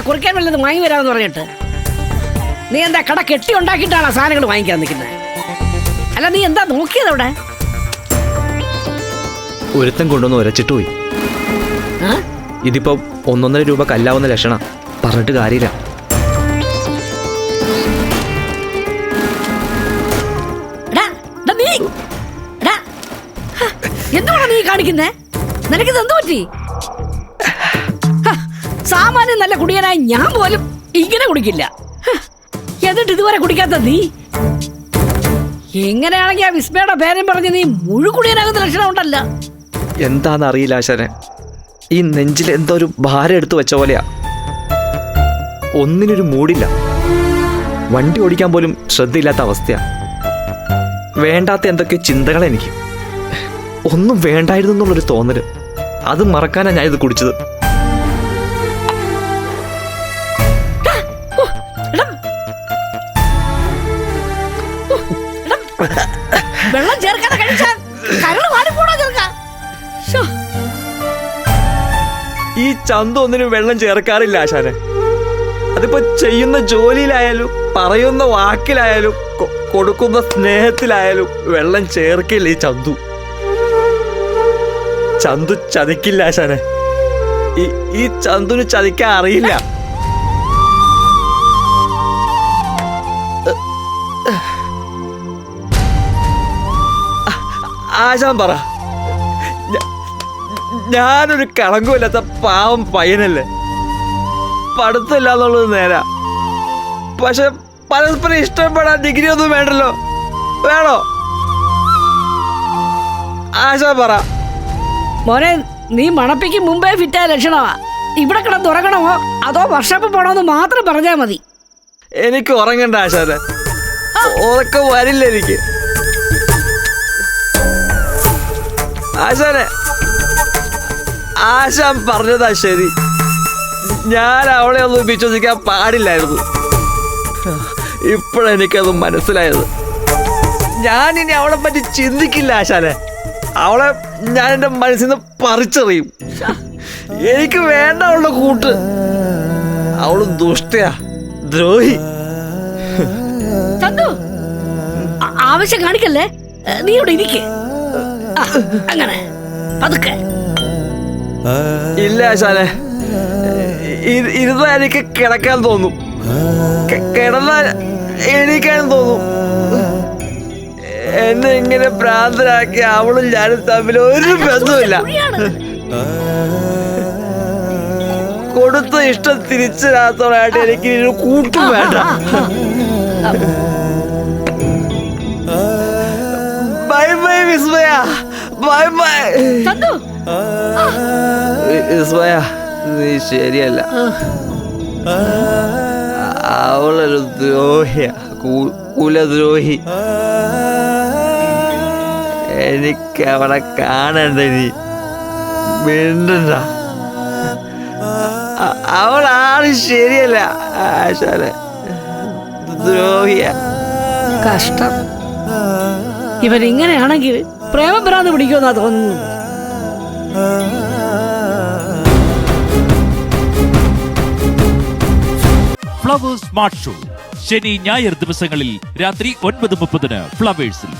കുറിക്കാൻ വല്ലത് വാങ്ങി വരാമെന്ന് പറഞ്ഞിട്ട്. നീ എന്താ കട കെട്ടി ഉണ്ടാക്കിയിട്ടാണ് സാധനങ്ങൾ വാങ്ങിക്കാൻ നിൽക്കുന്നത് അല്ല നീ എന്താ നോക്കിയത് അവിടെ? ഒരുത്തൻ കൊണ്ടുവന്ന് ഒരച്ചിട്ട് പോയി? ഇതിപ്പോ ഒന്നൊന്നര രൂപ കല്ലാവുന്ന ലക്ഷണ. പറഞ്ഞിട്ട് കാര്യമില്ല. എന്തുവാണ് നീ. കാണിക്കുന്നേ? നിനക്കിത് എന്ത് പറ്റി? സാമാന്യം നല്ല കുടിയനായ ഞാൻ പോലും ഇങ്ങനെ കുടിക്കില്ല. എന്നിട്ട് ഇതുവരെ കുടിക്കാത്ത നീ? എങ്ങനെയാണെങ്കിൽ ആ വിസ്മയുടെ പേരും പറഞ്ഞ് നീ മുഴുകുടിയനാകുന്ന ലക്ഷണം ഉണ്ടല്ല. എന്താണെന്നറിയില്ല ആശാനെ. ഈ നെഞ്ചിൽ എന്തോ ഒരു ഭാരം എടുത്തു വെച്ച പോലെയാ. ഒന്നിനൊരു മൂടില്ല. വണ്ടി ഓടിക്കാൻ പോലും ശ്രദ്ധയില്ലാത്ത അവസ്ഥയാ. വേണ്ടാത്ത എന്തൊക്കെ ചിന്തകളെനിക്ക് ഒന്നും വേണ്ടായിരുന്നു എന്നുള്ളൊരു തോന്നൽ. അത് മറക്കാനാണ് ഞാൻ ഇത് കുടിച്ചത്. വെള്ളം ചേർക്കാതെ കഴിച്ചാൽ കരൾ വാടി ചെറുക്ക ചേർക്കാം? ഈ ചന്ത ഒന്നിനും വെള്ളം ചേർക്കാറില്ല ആശാനെ. അതിപ്പോ ചെയ്യുന്ന ജോലിയിലായാലും പറയുന്ന വാക്കിലായാലും കൊടുക്കുന്ന സ്നേഹത്തിലായാലും വെള്ളം ചേർക്കില്ല ഈ ചന്തു. ചന്തു ചതിക്കില്ല ആശാനെ. ഈ ഈ ചന്തുന് ചതിക്കാൻ അറിയില്ല. ആശാൻ പറ. ഞാനൊരു കളങ്കുമില്ലാത്ത പാവം പയ്യനല്ലേ? പഠിത്തമില്ല എന്നുള്ളത് നേരാ. പക്ഷെ പരസ്പരം ഇഷ്ടപ്പെടാൻ ഡിഗ്രി ഒന്നും വേണ്ടല്ലോ. വേണോ? ആശാ പറ. മോനെ നീ മണപ്പിക്ക് മുമ്പേ ഫിറ്റായ ലക്ഷണമാ. ഇവിടെ കിടന്ന് ഉറങ്ങണമോ? അതോ വർഷപ്പ് പോണോന്ന് മാത്രം പറഞ്ഞാ മതി. എനിക്ക് ഉറങ്ങണ്ട ആശാനെ. ഉറക്കം വരില്ല എനിക്ക്. ആശാനെ. ആശാൻ പറഞ്ഞതാ ശരി. ഞാൻ അവളെ ഒന്നും വിശ്വസിക്കാൻ പാടില്ലായിരുന്നു. ഇപ്പോഴെനിക്കത് മനസ്സിലായത്. ഞാൻ ഇനി അവളെ പറ്റി ചിന്തിക്കില്ല ആശാനെ. അവളെ ഞാൻ എന്റെ മനസ്സിൽ നിന്ന് പറിച്ചെറിയും. എനിക്ക് വേണ്ട അവളുടെ കൂട്ട്. അവൾ ദുഷ്ടയാ. ദ്രോഹി. ആവശ്യം കാണിക്കല്ലേ? നീ ഇവിടെ ഇരിക്കേ. അങ്ങനെ. പതുക്കെ. ഇല്ല ആശാനെ ഇരുന്നാൽ ഇരുന്നാ എനിക്ക് കിടക്കാൻ തോന്നും. കിടന്നാൽ എണീക്കാൻ തോന്നും. എന്നെ ഇങ്ങനെ ഭ്രാന്തരാക്കി അവളും ഞാനും തമ്മിൽ ഒരു ബന്ധമില്ല. കൊടുത്ത ഇഷ്ടം തിരിച്ചു തിരിച്ചരാത്തോളായിട്ട് എനിക്ക് കൂട്ടും വേണ്ട. Vismaya bye bye Chandu. വിസ്മയ നീ ശരിയല്ല. അവളൊരു ദ്രോഹിയ. കുലദ്രോഹി. എനിക്ക് അവളെ കാണണ്ട നീ. മിണ്ടണ്ട. അവളാണ് ശരിയല്ല. ആശാല ദ്രോഹിയ. കഷ്ടം. ഇവൻ ഇങ്ങനെയാണെങ്കിൽ പ്രേമഭ്രാന്ത് പിടിക്കുമെന്നാ തോന്നുന്നു ഫ്ലവേഴ്സ് സ്മാർട്ട് ഷോ ശനി ഞായർ ദിവസങ്ങളിൽ രാത്രി ഒൻപത് മുപ്പതിന് ഫ്ലവേഴ്സിൽ